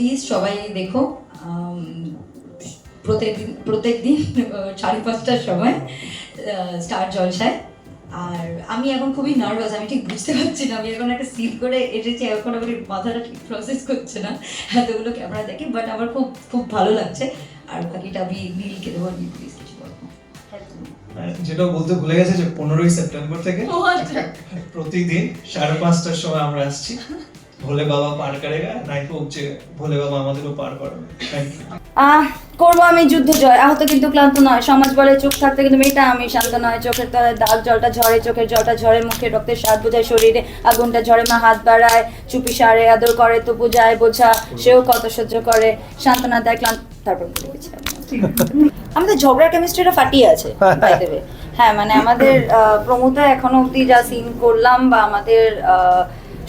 Please সবাই দেখো প্রত্যেকদিন প্রত্যেক দিন সাড়ে পাঁচটার সময় স্টার জলসায়। আর আমি এখন খুবই নার্ভাস আমি ঠিক বুঝতে পারছি না আমি এখন একটা সিল করে এসেছি এখন আমার মাথাটা ঠিক প্রসেস করছে না এতগুলো ক্যামেরা দেখে বাট আমার খুব খুব ভালো লাগছে। আর বাকিটা আমি নীলকে দেবো নীল প্লিজ কিছু বলব। যেটা বলতে ভুলে গেছে যে পনেরোই সেপ্টেম্বর থেকে আচ্ছা। প্রতিদিন সাড়ে পাঁচটার সময় আমরা আসছি। ভোলে বাবা পার করেগা নাই যে ভোলে বাবা আমাদেরও পার করবে আহ, করব আমি যুদ্ধ জয়। আহত কিন্তু ক্লান্ত নয়। সমাজ বলে চোখ থাকতে কিন্তু মেয়েটা আমি শান্ত নয়। চোখের তলায় দাগ, জলটা ঝরে, চোখের জলটা ঝরে, মুখে রক্তের স্বাদ বোঝায় শরীরে। আগুনটা ঝরে, মা হাত বাড়ায়, চুপি সারে, আদর করে তো পূজায় বোঝা। সেও কত সহ্য করে। সান্ত্বনা দেয় ক্লান্ত। তারপর আমাদের ঝগড়ার কেমিস্ট্রিটা ফাটিয়ে আছে। হ্যাঁ মানে আমাদের প্রমোতে এখনও অবধি যা সিন করলাম বা আমাদের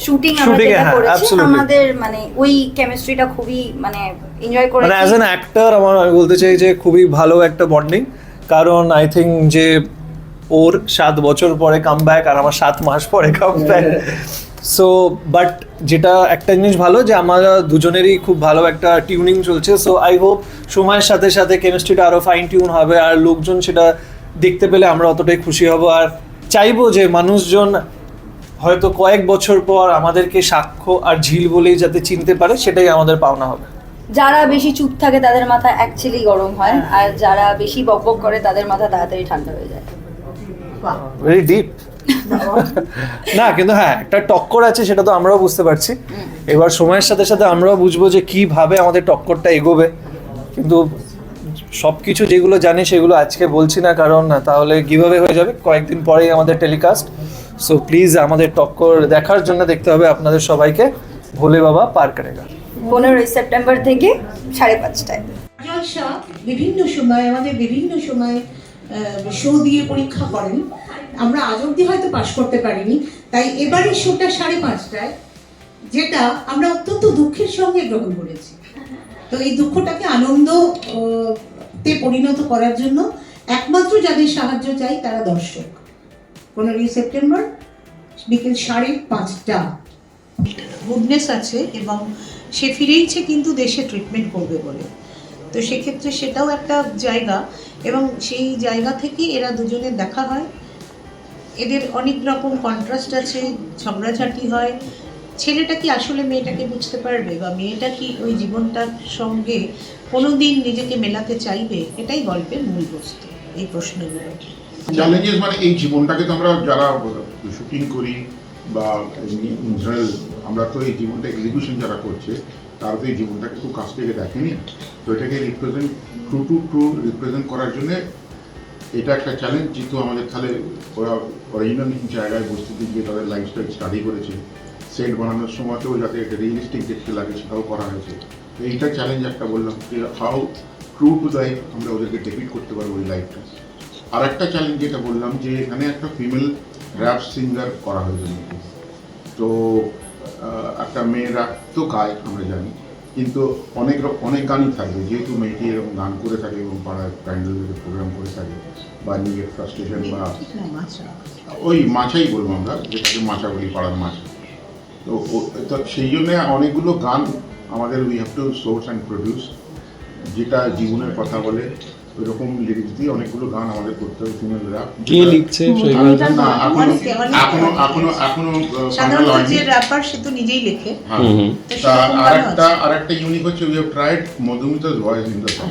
শুটিং আমরা এ, যেটা হ্যাঁ, করেছি আমাদের মানে ওই কেমিস্ট্রিটা খুবই মানে এনজয় মানে অ্যাজ অ্যান অ্যাক্টর আমার আমি বলতে চাই যে খুবই ভালো একটা বন্ডিং কারণ আই থিঙ্ক যে ওর সাত বছর পরে কাম ব্যাক আর আমার সাত মাস পরে কাম ব্যাক সো বাট যেটা একটা জিনিস ভালো যে আমরা দুজনেরই খুব ভালো একটা টিউনিং চলছে। সো আই হোপ সময়ের সাথে সাথে কেমিস্ট্রিটা আরও ফাইন টিউন হবে আর লোকজন সেটা দেখতে পেলে আমরা অতটাই খুশি হব। আর চাইব যে মানুষজন হয়তো কয়েক বছর পর আমাদেরকে সাক্ষ্য আর ঝিল বলেই যাতে চিনতে পারে সেটাই আমাদের পাওনা হবে। যারা বেশি চুপ থাকে তাদের মাথা অ্যাকচুয়ালি গরম হয়। আর যারা বেশি বকবক করে তাদের মাথা তাড়াতাড়ি ঠান্ডা হয়ে যায়। ভেরি ডিপ না কিন্তু হ্যাঁ একটা টক্কর আছে সেটা তো আমরাও বুঝতে পারছি। এবার সময়ের সাথে সাথে আমরাও বুঝব যে কীভাবে আমাদের টক্করটা এগোবে। কিন্তু সব কিছু যেগুলো জানি সেগুলো আজকে বলছি না কারণ তাহলে কীভাবে হয়ে যাবে? কয়েকদিন পরেই আমাদের টেলিকাস্ট সো প্লিজ আমাদের টক্কর দেখার জন্য দেখতে হবে আপনাদের সবাইকে ভোলে বাবা পার করেগা পনেরোই সেপ্টেম্বর থেকে সাড়ে পাঁচটায়। জলসা বিভিন্ন সময় আমাদের বিভিন্ন সময় শো দিয়ে পরীক্ষা করেন। আমরা আজ অব্দি হয়তো পাশ করতে পারিনি তাই এবারের শোটা সাড়ে পাঁচটায় যেটা আমরা অত্যন্ত দুঃখের সঙ্গে গ্রহণ করেছি। তো এই দুঃখটাকে আনন্দ তে পরিণত করার জন্য একমাত্র যাদের সাহায্য চাই তারা দর্শক। পনেরোই সেপ্টেম্বর, বিকেল সাড়ে পাঁচটা। গুডনেস আছে এবং সে ফিরেইছে কিন্তু দেশে ট্রিটমেন্ট করবে বলে। তো সেক্ষেত্রে সেটাও একটা জায়গা এবং সেই জায়গা থেকে এরা দুজনে দেখা হয়। এদের অনেক রকম কন্ট্রাস্ট আছে, ঝগড়াঝাটি হয়। ছেলেটা কি আসলে মেয়েটাকে বুঝতে পারবে বা মেয়েটা কি ওই জীবনটার সঙ্গে কোনোদিন নিজেকে মেলাতে চাইবে? এটাই গল্পের মূল বস্তু, এই প্রশ্নগুলো। চ্যালেঞ্জেস মানে এই জীবনটাকে তো আমরা যারা শুটিং করি বা আমরা তো এই জীবনটা এক্সিকিউশন যারা করছে, তারা তো এই জীবনটাকে খুব কাছ থেকে দেখেনি। তো এটাকে represent true to true represent করার জন্য এটা একটা চ্যালেঞ্জ যেহেতু আমাদের তাহলে ওরা অরিজিনাল জায়গায় বস্তুতে গিয়ে তাদের লাইফস্টাইল স্টাডি করেছে। সেট বানানোর সময়তেও যাতে এটা রিয়েলিস্টিক দেখতে লাগে সেটাও করা হয়েছে। তো এইটা চ্যালেঞ্জ একটা বললাম যে হাউ ট্রু টু লাইফ আমরা ওদেরকে ডেপিট করতে পারব ওই লাইফটা আর একটা চ্যালেঞ্জ যেটা বললাম যে এখানে একটা ফিমেল র্যাপ সিঙ্গার করা হয়েছে তো একটা মেয়ে র্যাপ তো গায় আমরা জানি কিন্তু অনেক অনেক গানই থাকবে যেহেতু মেয়েটি এরকম গান করে থাকে এবং পাড়ায় প্যান্ডেলদের প্রোগ্রাম করে থাকে বা নিজের ফ্রাস্ট্রেশন বা ওই মাছাই বলব আমরা যেটাকে মাছা বলি পাড়ার মাছ। তো তো সেই জন্যে অনেকগুলো গান আমাদের we have to source and produce যেটা জীবনের কথা বলে ওইরকম লিরিক্স দিয়ে অনেকগুলো গান আমাদের করতে হবে ফিমেল র্যাপ কে লিখছে? এখনও। এখনও এখনও সাধারণত যে র্যাপার সে তো নিজেই লেখে। হ্যাঁ। আরেকটা আরেকটা ইউনিক হচ্ছে we have tried Madhumita's voice in the song.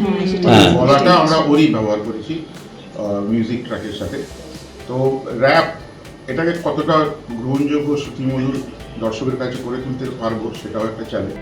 গলাটা আমরা ওরই ব্যবহার করেছি মিউজিক ট্র্যাকের সাথে। তো র্যাপ এটাকে কতটা গ্রহণযোগ্য শ্রুতিমধুর দর্শকের কাছে করে তুলতে পারব সেটাও একটা চ্যালেঞ্জ